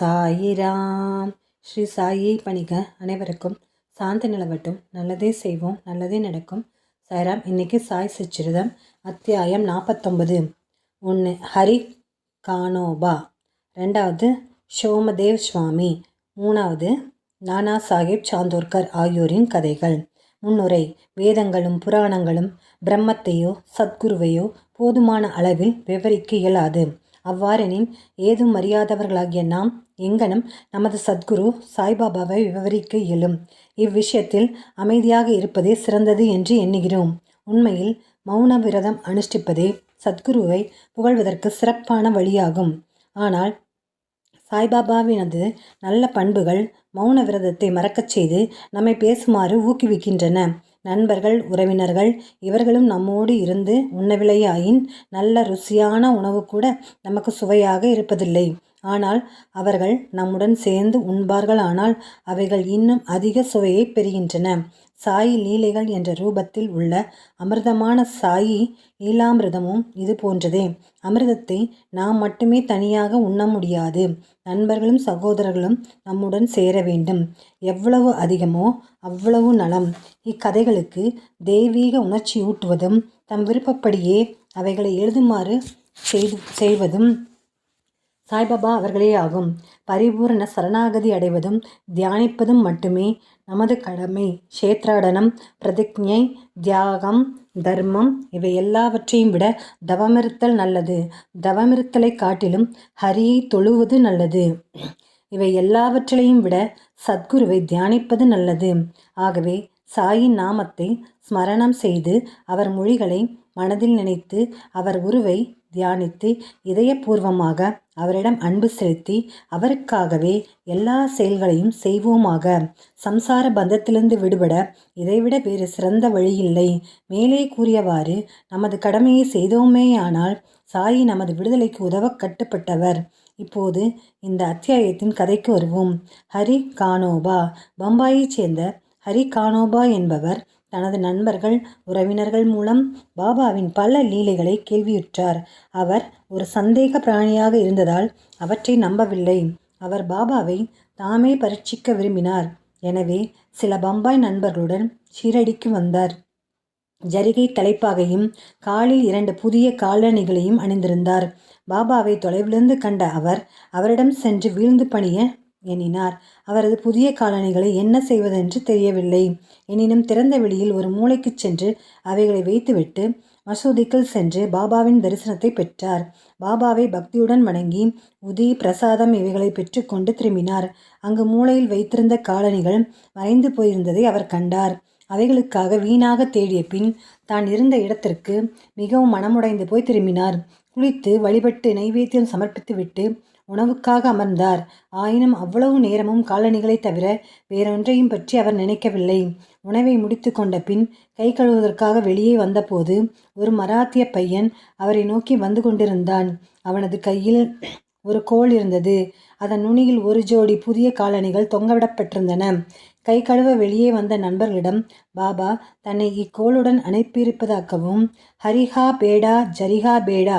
சாயிராம். ஸ்ரீ சாயை பணிக அனைவருக்கும் சாந்தி நிலவட்டும். நல்லதே செய்வோம் நல்லதே நடக்கும். சாய்ராம் இன்னைக்கு சாய் சச்சிரிதம் அத்தியாயம் நாற்பத்தொம்பது ஒன்று ஹரி கானோபா. ரெண்டாவது ஷோமதேவ் சுவாமி. மூணாவது நானா சாஹிப் சாந்தோர்கர் ஆகியோரின் கதைகள். முன்னுரை வேதங்களும் புராணங்களும் பிரம்மத்தையோ சத்குருவையோ போதுமான அளவில் விவரிக்க இயலாது. அவ்வாறெனின் ஏதும் அறியாதவர்களாகிய நாம் எங்கனம் நமது சத்குரு சாய்பாபாவை விவரிக்க இயலும். இவ்விஷயத்தில் அமைதியாக இருப்பதே சிறந்தது என்று எண்ணுகிறோம். உண்மையில் மௌன விரதம் அனுஷ்டிப்பதே சத்குருவை புகழ்வதற்கு சிறப்பான வழியாகும். ஆனால் சாய்பாபாவினது நல்ல பண்புகள் மௌன விரதத்தை மறக்கச் செய்து நம்மை பேசுமாறு ஊக்குவிக்கின்றன. நண்பர்கள் உறவினர்கள் இவர்களும் நம்மோடு இருந்து உண்ணவில்லையாயின் நல்ல ருசியான உணவு கூட நமக்கு சுவையாக இருப்பதில்லை. ஆனால் அவர்கள் நம்முடன் சேர்ந்து உண்பார்களானால் அவைகள் இன்னும் அதிக சுவையை பெறுகின்றன. சாயி லீலைகள் என்ற ரூபத்தில் உள்ள அமிர்தமான சாயி லீலாமிரதமும் இது போன்றதே. அமிர்தத்தை நாம் மட்டுமே தனியாக உண்ண முடியாது. நண்பர்களும் சகோதரர்களும் நம்முடன் சேர வேண்டும். எவ்வளவு அதிகமோ அவ்வளவு நலம். இக்கதைகளுக்கு தெய்வீக உணர்ச்சியூட்டுவதும் தம் விருப்பப்படியே அவைகளை எழுதுமாறு செய்து செய்வதும் சாய்பாபா அவர்களே ஆகும். பரிபூரண சரணாகதி அடைவதும் தியானிப்பதும் மட்டுமே நமது கடமை. க்ஷேத்ராடனம் பிரதிஜை தியாகம் தர்மம் இவை எல்லாவற்றையும் விட தவமிருத்தல் நல்லது. தவமிருத்தலை காட்டிலும் ஹரியை தொழுவது நல்லது. இவை எல்லாவற்றிலையும் விட சத்குருவை தியானிப்பது நல்லது. ஆகவே சாயின் நாமத்தை ஸ்மரணம் செய்து அவர் மொழிகளை மனதில் நினைத்து அவர் உருவை தியானித்து இதயபூர்வமாக அவரிடம் அன்பு செலுத்தி அவருக்காகவே எல்லா செயல்களையும் செய்வோமாக. சம்சார பந்தத்திலிருந்து விடுபட இதைவிட வேறு சிறந்த வழியில்லை. மேலே கூறியவாறு நமது கடமையை செய்தோமேயானால் சாயி நமது விடுதலைக்கு உதவ கட்டுப்பட்டவர். இப்போது இந்த அத்தியாயத்தின் கதைக்கு வருவோம். ஹரி கானோபா பம்பாயைச் சேர்ந்த ஹரி கானோபா என்பவர் தனது நண்பர்கள் உறவினர்கள் மூலம் பாபாவின் பல லீலைகளை கேள்வியுற்றார். அவர் ஒரு சந்தேக பிராணியாக இருந்ததால் அவற்றை நம்பவில்லை. அவர் பாபாவை தாமே பரீட்சிக்க விரும்பினார். எனவே சில பம்பாய் நண்பர்களுடன் ஷீரடிக்கு வந்தார். ஜரிகை தலைப்பாகையும் காலில் இரண்டு புதிய காலணிகளையும் அணிந்திருந்தார். பாபாவை தொலைவிலிருந்து கண்ட அவர் அவரிடம் சென்று வீழ்ந்து பணிய எண்ணினார். அவரது புதிய காலணிகளை என்ன செய்வதென்று தெரியவில்லை. எனினும் திறந்த வெளியில் ஒரு மூளைக்கு சென்று அவைகளை வைத்துவிட்டு மசூதிக்குள் சென்று பாபாவின் தரிசனத்தை பெற்றார். பாபாவை பக்தியுடன் வணங்கி உதி பிரசாதம் இவைகளை பெற்றுக்கொண்டு திரும்பினார். அங்கு மூளையில் வைத்திருந்த காலணிகள் மறைந்து போயிருந்ததை அவர் கண்டார். அவைகளுக்காக வீணாக தேடிய பின் தான் இருந்த இடத்திற்கு மிகவும் மனமுடைந்து போய் திரும்பினார். குளித்து வழிபட்டு நைவேத்தியம் சமர்ப்பித்துவிட்டு உணவுக்காக அமர்ந்தார். ஆயினும் அவ்வளவு நேரமும் காலணிகளை தவிர வேறொன்றையும் பற்றி அவர் நினைக்கவில்லை. உணவை முடித்து கொண்ட பின் கை கழுவுவதற்காக வெளியே வந்தபோது ஒரு மராத்திய பையன் அவரை நோக்கி வந்து கொண்டிருந்தான். அவனது கையில் ஒரு கோல் இருந்தது. அதன் நுனியில் ஒரு ஜோடி புதிய காலணிகள் தொங்கவிடப்பட்டிருந்தன கை கழுவ வெளியே வந்த நண்பர்களிடம் பாபா தன்னை இக்கோளுடன் அனுப்பியிருப்பதாகவும் ஹரிஹா பேடா ஜரிஹா பேடா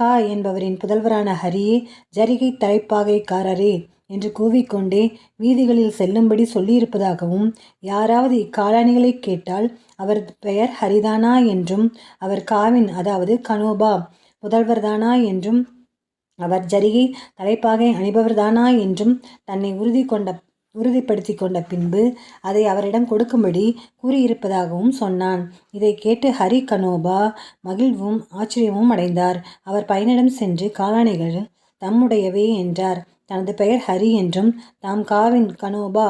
கா என்பவரின் புதல்வரான ஹரியே ஜரிகை தலைப்பாகைக்காரரே என்று கூவிக்கொண்டே வீதிகளில் செல்லும்படி சொல்லியிருப்பதாகவும் யாராவது இக்காலணிகளை கேட்டால் அவரது பெயர் ஹரிதானா என்றும் அவர் காவின் அதாவது கனோபா புதல்வர்தானா என்றும் அவர் ஜரிகை தலைப்பாகை அணிபவர்தானா என்றும் தன்னை உறுதி கொண்ட உறுதிப்படுத்தி கொண்ட பின்பு அதை அவரிடம் கொடுக்கும்படி கூறியிருப்பதாகவும் சொன்னான். இதை கேட்டு ஹரி கனோபா மகிழ்வும் ஆச்சரியமும் அடைந்தார். அவர் பயனிடம் சென்று காலாணிகள் தம்முடையவே என்றார். தனது பெயர் ஹரி என்றும் தாம் காவின் கனோபா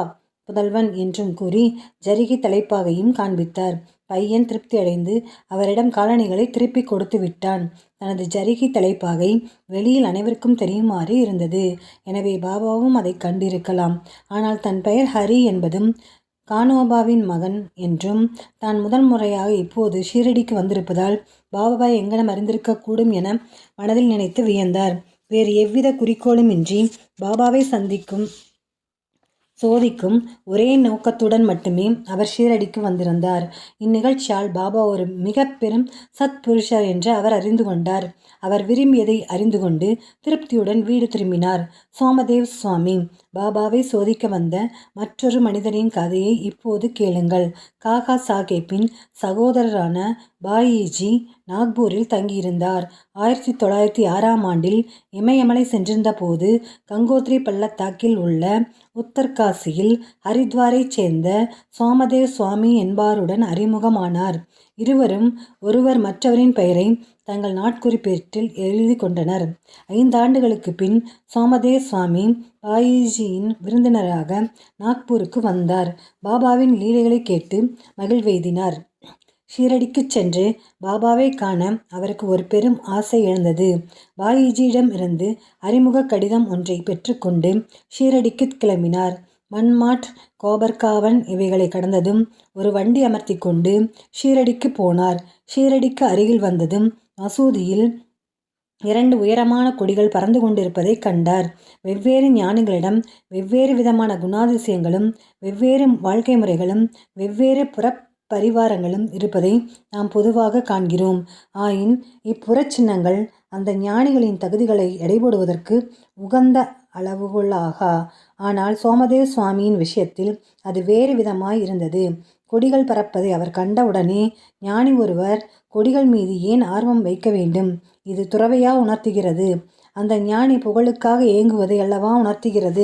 புதல்வன் என்றும் கூறி ஜரிகை தலைப்பாகையும் காண்பித்தார். பையன் திருப்தி அடைந்து அவரிடம் காலணிகளை திருப்பி கொடுத்து விட்டான். தனது ஜரிகை தலைப்பாகை வெளியில் அனைவருக்கும் தெரியுமாறு இருந்தது. எனவே பாபாவும் அதை கண்டிருக்கலாம். ஆனால் தன் பெயர் ஹரி என்பதும் கானோபாவின் மகன் என்றும் தான் முதல் முறையாக இப்போது ஷீரடிக்கு வந்திருப்பதால் பாபாபா எங்கனம் அறிந்திருக்கக்கூடும் என மனதில் நினைத்து வியந்தார். வேறு எவ்வித குறிக்கோளுமின்றி பாபாவை சந்திக்கும் சோதிக்கும் ஒரே நோக்கத்துடன் மட்டுமே அவர் ஷீரடிக்கு வந்திருந்தார். இந்நிகழ்ச்சியால் பாபா ஒரு மிக பெரும் சத்புருஷர் என்று அவர் அறிந்து கொண்டார். அவர் விரும்பியதை அறிந்து கொண்டு திருப்தியுடன் வீடு திரும்பினார். சோமதேவ் சுவாமி பாபாவை சோதிக்க வந்த மற்றொரு மனிதனின் கதையை இப்போது கேளுங்கள். காகா சாஹேப்பின் சகோதரரான பாயிஜி நாக்பூரில் தங்கியிருந்தார். ஆயிரத்தி தொள்ளாயிரத்தி ஆறாம் ஆண்டில் இமயமலை சென்றிருந்த போது கங்கோத்ரி பள்ளத்தாக்கில் உள்ள உத்தர்காசியில் ஹரித்வாரைச் சேர்ந்த சோமதேவ் சுவாமி என்பாருடன் அறிமுகமானார். இருவரும் ஒருவர் மற்றவரின் பெயரை தங்கள் நாட்குறிப்பேட்டில் எழுதி கொண்டனர். ஐந்தாண்டுகளுக்கு பின் சோமதேவ் சுவாமி பாயிஜியின் விருந்தினராக நாக்பூருக்கு வந்தார். பாபாவின் லீலைகளை கேட்டு மகிழ்வெய்தினார். ஷீரடிக்குச் சென்று பாபாவை காண அவருக்கு ஒரு பெரும் ஆசை எழுந்தது. பாயிஜியிடம் இருந்து அறிமுக கடிதம் ஒன்றை பெற்றுக்கொண்டு ஷீரடிக்கு கிளம்பினார். மன்மாட் கோபர்காவன் இவைகளை கடந்ததும் ஒரு வண்டி அமர்த்தி கொண்டு ஷீரடிக்கு போனார். ஷீரடிக்கு அருகில் வந்ததும் மசூதியில் இரண்டு உயரமான கொடிகள் பறந்து கொண்டிருப்பதை கண்டார். வெவ்வேறு ஞானிகளிடம் வெவ்வேறு விதமான குணாதிசயங்களும் வெவ்வேறு வாழ்க்கை முறைகளும் வெவ்வேறு புற பரிவாரங்களும் இருப்பதை நாம் பொதுவாக காண்கிறோம். ஆயின் இப்புறச்சின்னங்கள் அந்த ஞானிகளின் தகுதிகளை எடைபோடுவதற்கு உகந்த அளவுகோலாகா? ஆனால் சோமதேவ சுவாமியின் விஷயத்தில் அது வேறு விதமாய் இருந்தது. கொடிகள் பறப்பதை அவர் கண்டவுடனே ஞானி ஒருவர் கொடிகள் மீது ஏன் ஆர்வம் வைக்க வேண்டும்? இது துறவையா உணர்த்துகிறது. அந்த ஞானி புகழுக்காக ஏங்குவதை அல்லவா உணர்த்துகிறது?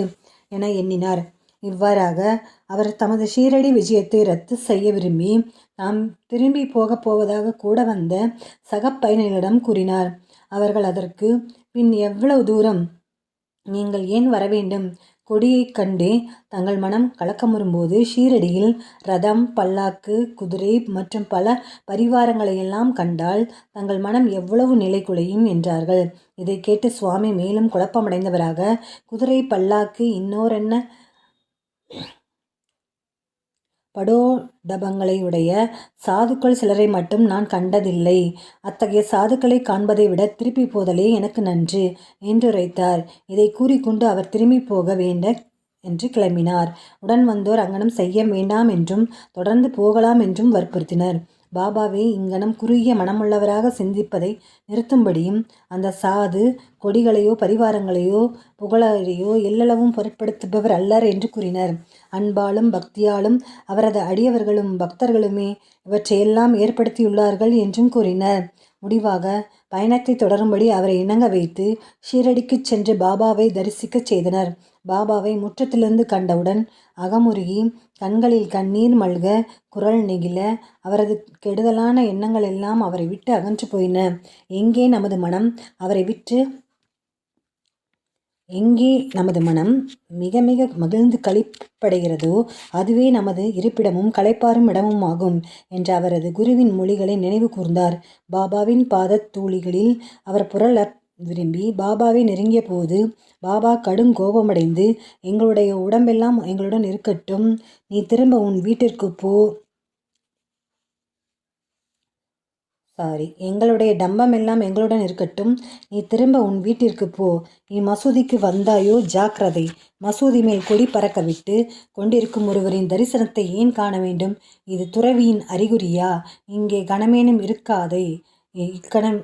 என எண்ணினார். இவ்வாறாக அவர் தமது ஷீரடி விஜயத்தை ரத்து செய்ய விரும்பி தாம் திரும்பி போகப் போவதாக கூட வந்த சக பயணிகளிடம் கூறினார். அவர்கள் அதற்கு பின் எவ்வளவு தூரம்? நீங்கள் ஏன் வர வேண்டும்? கொடியைக் கண்டே தங்கள் மனம் கலக்கமுறும்போது ஷீரடியில் ரதம் பல்லாக்கு குதிரை மற்றும் பல பரிவாரங்களையெல்லாம் கண்டால் தங்கள் மனம் எவ்வளவு நிலை குலையும் என்றார்கள். இதை கேட்டு சுவாமி மேலும் குழப்பமடைந்தவராக குதிரை பல்லாக்கு இன்னோரென்ன? படோடபங்களையுடைய சாதுக்கள் சிலரை மட்டும் நான் கண்டதில்லை. அத்தகைய சாதுக்களை காண்பதை விட திருப்பி போதலே எனக்கு நன்று என்றுரைத்தார் இதை கூறிக்கொண்டு அவர் திரும்பி போக வேண்ட என்று கிளம்பினார். உடன் வந்தோர் அங்கனம் செய்ய வேண்டாம் என்றும் தொடர்ந்து போகலாம் என்றும் வற்புறுத்தினர். பாபாவை இங்கனம் குறுகிய மனமுள்ளவராக சிந்திப்பதை நிறுத்தும்படியும் அந்த சாது கொடிகளையோ பரிவாரங்களையோ புகழையோ எல்லளவும் பொருட்படுத்துபவர் அல்லர் என்று கூறினர். அன்பாலும் பக்தியாலும் அவரது அடியவர்களும் பக்தர்களுமே இவற்றையெல்லாம் ஏற்படுத்தியுள்ளார்கள் என்றும் கூறினர். முடிவாக பயணத்தை தொடரும்படி அவரை இணங்க வைத்து ஷீரடிக்குச் சென்று பாபாவை தரிசிக்கச் செய்தனர். பாபாவை முற்றத்திலிருந்து கண்டவுடன் அகமுருகி கண்களில் கண்ணீர் மல்க குரல் நெகிழ அவரது கெடுதலான எண்ணங்கள் எல்லாம் அவரை விட்டு அகன்று போயின. எங்கே நமது மனம்? அவரை விட்டு எங்கே நமது மனம்? மிக மிக மகிழ்ந்து களிப்படைகிறதோ அதுவே நமது இருப்பிடமும் களைப்பாரும் இடமும் ஆகும் என்ற அவரது குருவின் மொழிகளை நினைவு கூர்ந்தார். பாபாவின் பாதத் தூளிகளில் அவர் புரள விரும்பி பாபாவை நெருங்கிய போது பாபா கடும் கோபமடைந்து எங்களுடைய உடம்பெல்லாம் எங்களுடன் இருக்கட்டும். நீ திரும்ப உன் வீட்டிற்கு போ. சாரி எங்களுடைய டம்பம் எல்லாம் எங்களுடன் இருக்கட்டும். நீ திரும்ப உன் வீட்டிற்கு போ. நீ மசூதிக்கு வந்தாயோ? ஜாக்கிரதை. மசூதி மேல் கொடி பறக்க விட்டு கொண்டிருக்கும் ஒருவரின் தரிசனத்தை ஏன் காண வேண்டும்? இது துறவியின் அறிகுறியா? இங்கே கணமேனும் இருக்காதே. இக்கணம்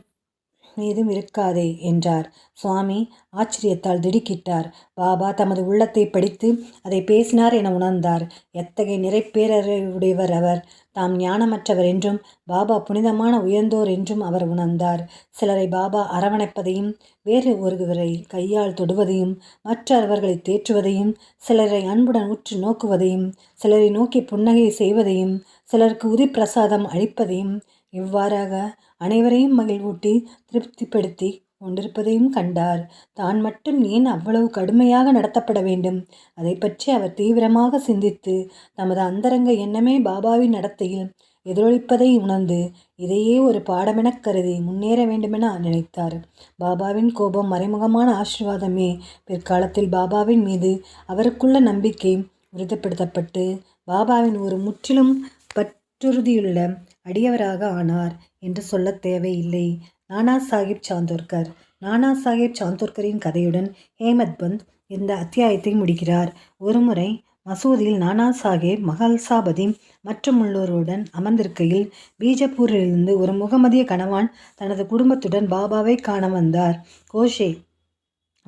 ஏதும் இருக்காதே என்றார். சுவாமி ஆச்சரியத்தால் திடுக்கிட்டார். பாபா தமது உள்ளத்தை படித்து அதை பேசினார் என உணர்ந்தார். எத்தகைய நிறைப்பேரறிவுடையவர் அவர். தாம் ஞானமற்றவர் என்றும் பாபா புனிதமான உயர்ந்தோர் என்றும் அவர் உணர்ந்தார். சிலரை பாபா அரவணைப்பதையும் வேறு ஒருவரை கையால் தொடுவதையும் மற்றவர்களை தேற்றுவதையும் சிலரை அன்புடன் உற்று நோக்குவதையும் சிலரை நோக்கி புன்னகை செய்வதையும் சிலருக்கு உதிப்பிரசாதம் அளிப்பதையும் இவ்வாறாக அனைவரையும் மகிழ்வூட்டி திருப்திப்படுத்தி கொண்டிருப்பதையும் கண்டார். தான் மட்டும் ஏன் அவ்வளவு கடுமையாக நடத்தப்பட வேண்டும்? அதை பற்றி அவர் தீவிரமாக சிந்தித்து தமது அந்தரங்க எண்ணமே பாபாவின் நடத்தையில் எதிரொலிப்பதை உணர்ந்து இதையே ஒரு பாடமெனக் கருதி முன்னேற வேண்டுமென நினைத்தார். பாபாவின் கோபம் மறைமுகமான ஆசிர்வாதமே. பிற்காலத்தில் பாபாவின் மீது அவருக்குள்ள நம்பிக்கை உறுதிப்படுத்தப்பட்டு பாபாவின் ஒரு முற்றிலும் பற்றுறுதியுள்ள அடியவராக ஆனார் என்று சொல்ல தேவையில்லை. நானா சாஹிப் சாந்தோர்கர். நானா சாஹிப் சாந்தோர்கரின் கதையுடன் ஹேமத் பந்த் இந்த அத்தியாயத்தை முடிக்கிறார். ஒருமுறை மசூதியில் நானா சாஹேப் மஹல்சாபதி மற்றும் உள்ளோருடன் அமர்ந்திருக்கையில் பீஜப்பூரிலிருந்து ஒரு முகமதிய கணவான் தனது குடும்பத்துடன் பாபாவை காண வந்தார். கோஷே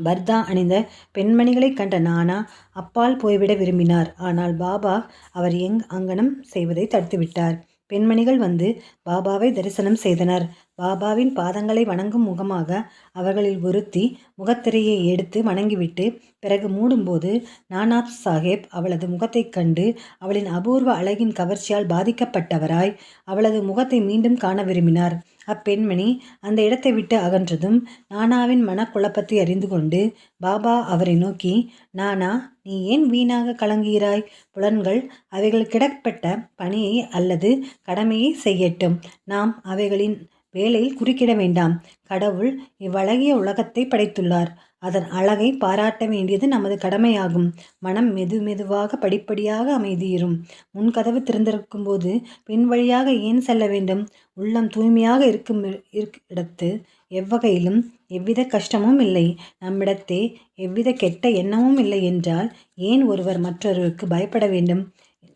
பர்தா அணிந்த பெண்மணிகளைக் கண்ட நானா அப்பால் போய்விட விரும்பினார். ஆனால் பாபா அவர் எங் அங்கனம் செய்வதை தடுத்துவிட்டார். பெண்மணிகள் வந்து பாபாவை தரிசனம் செய்தனர். பாபாவின் பாதங்களை வணங்கும் முகமாக அவர்களில் ஒருத்தி முகத்திரையை எடுத்து வணங்கிவிட்டு பிறகு மூடும்போது நானாப் சாஹேப் அவளது முகத்தைக் கண்டு அவளின் அபூர்வ அழகின் கவர்ச்சியால் பாதிக்கப்பட்டவராய் அவளது முகத்தை மீண்டும் காண விரும்பினார். அப்பெண்மணி அந்த இடத்தை விட்டு அகன்றதும் நானாவின் மனக்குழப்பத்தை அறிந்து கொண்டு பாபா அவரை நோக்கி நானா நீ ஏன் வீணாக கலங்குகிறாய்? புலன்கள் அவைகள் கிடப்பட்ட பணியை அல்லது கடமையை செய்யட்டும். நாம் அவைகளின் வேலையில் குறுக்கிட வேண்டாம். கடவுள் இவ்வழகிய உலகத்தை படைத்துள்ளார். அதன் அழகை பாராட்ட வேண்டியது நமது கடமையாகும். மனம் மெது மெதுவாக படிப்படியாக அமைதியிரும் முன்கதவு திறந்திருக்கும் போது பின் வழியாக ஏன் செல்ல வேண்டும்? உள்ளம் தூய்மையாக இருக்கும் இடத்து எவ்வகையிலும் எவ்வித கஷ்டமும் இல்லை. நம்மிடத்தே எவ்வித கெட்ட எண்ணமும் இல்லை என்றால் ஏன் ஒருவர் மற்றொருவருக்கு பயப்பட வேண்டும்?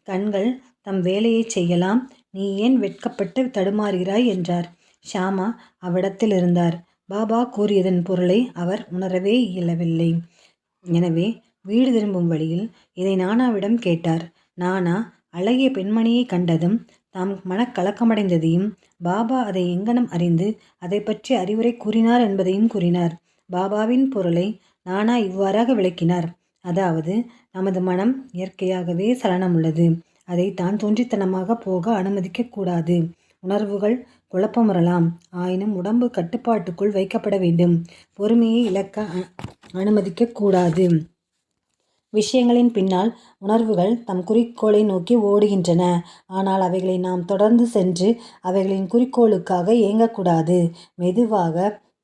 கண்கள் தம் வேலையை செய்யலாம். நீ ஏன் வெட்கப்பட்டு தடுமாறுகிறாய்? என்றார். ஷாமா அவ்விடத்தில் இருந்தார் பாபா கூறியதன் பொருளை அவர் உணரவே இயலவில்லை. எனவே வீடு திரும்பும் வழியில் இதை நானாவிடம் கேட்டார். நானா அழகிய பெண்மணியை கண்டதும் தாம் மனக்கலக்கமடைந்ததையும் பாபா அதை எங்கனம் அறிந்து அதை பற்றி அறிவுரை கூறினார் என்பதையும் கூறினார். பாபாவின் பொருளை நானா இவ்வாறாக விளக்கினார். அதாவது நமது மனம் இயற்கையாகவே சலனமுள்ளது. அதை தான் தோன்றித்தனமாக போக அனுமதிக்க கூடாது. உணர்வுகள் குழப்பம் வரலாம் ஆயினும் உடம்பு கட்டுப்பாட்டுக்குள் வைக்கப்பட வேண்டும். பொறுமையை இழக்க அனுமதிக்க கூடாது. விஷயங்களின் பின்னால் உணர்வுகள் தம் குறிக்கோளை நோக்கி ஓடுகின்றன. ஆனால் அவைகளை நாம் தொடர்ந்து சென்று அவைகளின் குறிக்கோளுக்காக இயங்கக்கூடாது மெதுவாக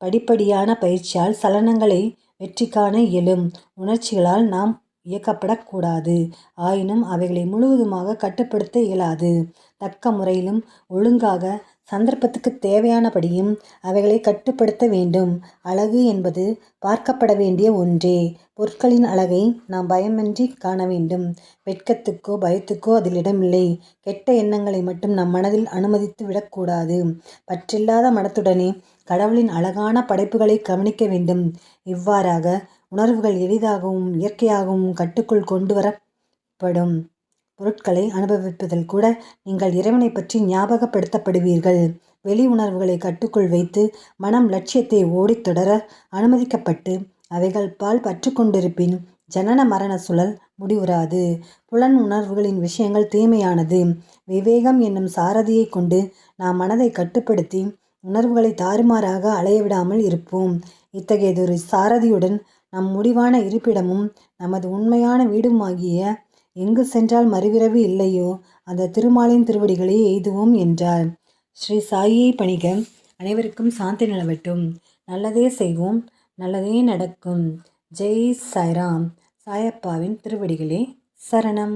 படிப்படியான பயிற்சியால் சலனங்களை வெற்றி காண இயலும். உணர்ச்சிகளால் நாம் இயக்கப்படக்கூடாது. ஆயினும் அவைகளை முழுவதுமாக கட்டுப்படுத்த இயலாது. தக்க முறையிலும் ஒழுங்காக சந்தர்ப்பத்துக்கு தேவையானபடியும் அவைகளை கட்டுப்படுத்த வேண்டும். அழகு என்பது பார்க்கப்பட வேண்டிய ஒன்றே. பொருட்களின் அழகை நாம் பயமின்றி காண வேண்டும். வெட்கத்துக்கோ பயத்துக்கோ அதில் இடமில்லை. கெட்ட எண்ணங்களை மட்டும் நம் மனதில் அனுமதித்து விடக்கூடாது. பற்றில்லாத மனத்துடனே கடவுளின் அழகான படைப்புகளை கவனிக்க வேண்டும். இவ்வாறாக உணர்வுகள் எளிதாகவும் இயற்கையாகவும் கட்டுக்குள் கொண்டு வரப்படும். பொருட்களை அனுபவிப்பதில் கூட நீங்கள் இறைவனை பற்றி ஞாபகப்படுத்தப்படுவீர்கள். வெளி உணர்வுகளை கட்டுக்குள் வைத்து மனம் லட்சியத்தை ஓடித் தொடர அனுமதிக்கப்பட்டு அவைகள் பால் பற்று கொண்டிருப்பின் ஜனன மரண சுழல் முடிவுறாது. புலன் உணர்வுகளின் விஷயங்கள் தீமையானது. விவேகம் என்னும் சாரதியை கொண்டு நாம் மனதை கட்டுப்படுத்தி உணர்வுகளை தாறுமாறாக அலையவிடாமல் இருப்போம். இத்தகையதொரு சாரதியுடன் நம் முடிவான இருப்பிடமும் நமது உண்மையான வீடுமாகிய எங்கு சென்றால் மறுவிரவு இல்லையோ? அந்த திருமாலின் திருவடிகளை எய்துவோம் என்றார் ஸ்ரீ சாயியை பணிக. அனைவருக்கும் சாந்தி நிலவட்டும். நல்லதே செய்வோம். நல்லதே நடக்கும். ஜெய் சாய்ராம். சாயப்பாவின் திருவடிகளே சரணம்.